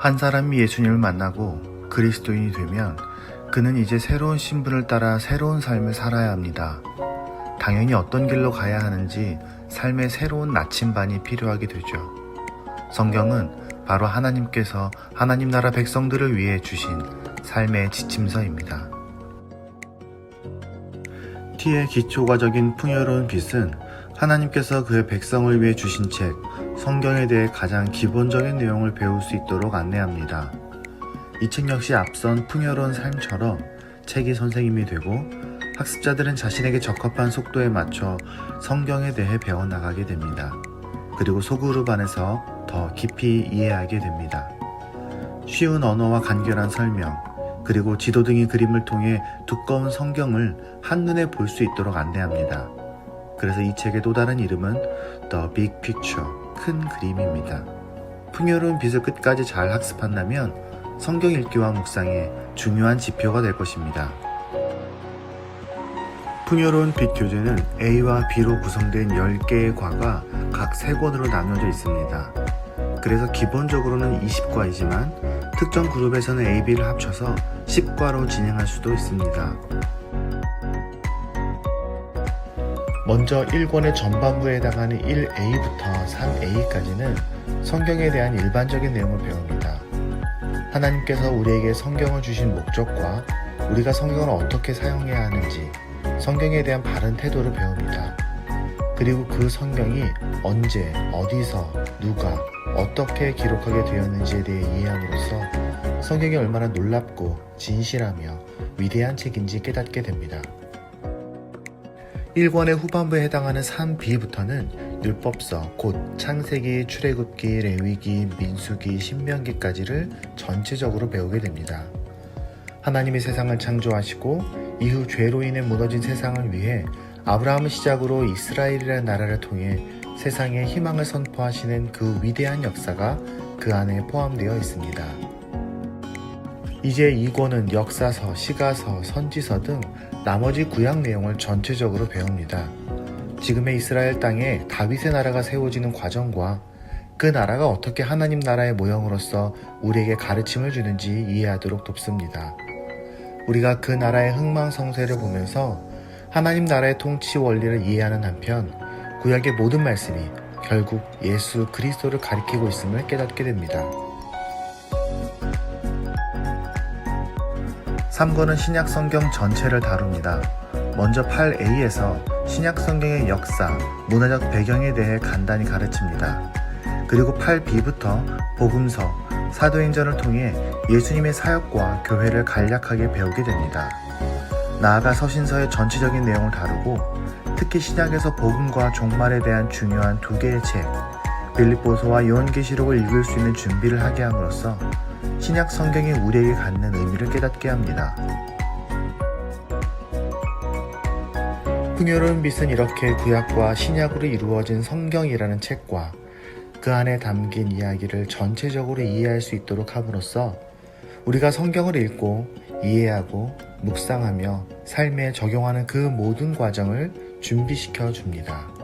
한 사람이 예수님을 만나고 그리스도인이 되면 그는 이제 새로운 신분을 따라 새로운 삶을 살아야 합니다. 당연히 어떤 길로 가야 하는지 삶의 새로운 나침반이 필요하게 되죠. 성경은 바로 하나님께서 하나님 나라 백성들을 위해 주신 삶의 지침서입니다. 티의 기초과적인 풍요로운 빛은 하나님께서 그의 백성을 위해 주신 책, 성경에 대해 가장 기본적인 내용을 배울 수 있도록 안내합니다. 이 책 역시 앞선 풍요로운 삶처럼 책이 선생님이 되고 학습자들은 자신에게 적합한 속도에 맞춰 성경에 대해 배워나가게 됩니다. 그리고 소그룹 안에서 더 깊이 이해하게 됩니다. 쉬운 언어와 간결한 설명, 그리고 지도 등의 그림을 통해 두꺼운 성경을 한눈에 볼 수 있도록 안내합니다. 그래서 이 책의 또 다른 이름은 The Big Picture, 큰 그림입니다. 풍요로운 빛을 끝까지 잘 학습한다면 성경 읽기와 묵상에 중요한 지표가 될 것입니다. 풍요로운 빛 교재는 A와 B로 구성된 10개의 과가 각 3권으로 나뉘어져 있습니다. 그래서 기본적으로는 20과이지만 특정 그룹에서는 A, B를 합쳐서 10과로 진행할 수도 있습니다. 먼저 1권의 전반부에 해당하는 1A부터 3A까지는 성경에 대한 일반적인 내용을 배웁니다. 하나님께서 우리에게 성경을 주신 목적과 우리가 성경을 어떻게 사용해야 하는지 성경에 대한 바른 태도를 배웁니다. 그리고 그 성경이 언제, 어디서, 누가, 어떻게 기록하게 되었는지에 대해 이해함으로써 성경이 얼마나 놀랍고 진실하며 위대한 책인지 깨닫게 됩니다. 1권의 후반부에 해당하는 3b부터는 율법서, 곧 창세기, 출애굽기, 레위기, 민수기, 신명기까지를 전체적으로 배우게 됩니다. 하나님이 세상을 창조하시고 이후 죄로 인해 무너진 세상을 위해 아브라함을 시작으로 이스라엘이라는 나라를 통해 세상에 희망을 선포하시는 그 위대한 역사가 그 안에 포함되어 있습니다. 이제 이 권은 역사서, 시가서, 선지서 등 나머지 구약 내용을 전체적으로 배웁니다. 지금의 이스라엘 땅에 다윗의 나라가 세워지는 과정과 그 나라가 어떻게 하나님 나라의 모형으로서 우리에게 가르침을 주는지 이해하도록 돕습니다. 우리가 그 나라의 흥망성쇠를 보면서 하나님 나라의 통치 원리를 이해하는 한편 구약의 모든 말씀이 결국 예수 그리스도를 가리키고 있음을 깨닫게 됩니다. 3권은 신약 성경 전체를 다룹니다. 먼저 8a에서 신약 성경의 역사, 문화적 배경에 대해 간단히 가르칩니다. 그리고 8b부터 복음서, 사도행전을 통해 예수님의 사역과 교회를 간략하게 배우게 됩니다. 나아가 서신서의 전체적인 내용을 다루고 특히 신약에서 복음과 종말에 대한 중요한 두 개의 책, 빌립보서와 요한계시록을 읽을 수 있는 준비를 하게 함으로써 신약 성경이 우리에게 갖는 의미를 깨닫게 합니다. 풍요로운 빛은 이렇게 구약과 신약으로 이루어진 성경이라는 책과 그 안에 담긴 이야기를 전체적으로 이해할 수 있도록 함으로써 우리가 성경을 읽고 이해하고 묵상하며 삶에 적용하는 그 모든 과정을 준비시켜 줍니다.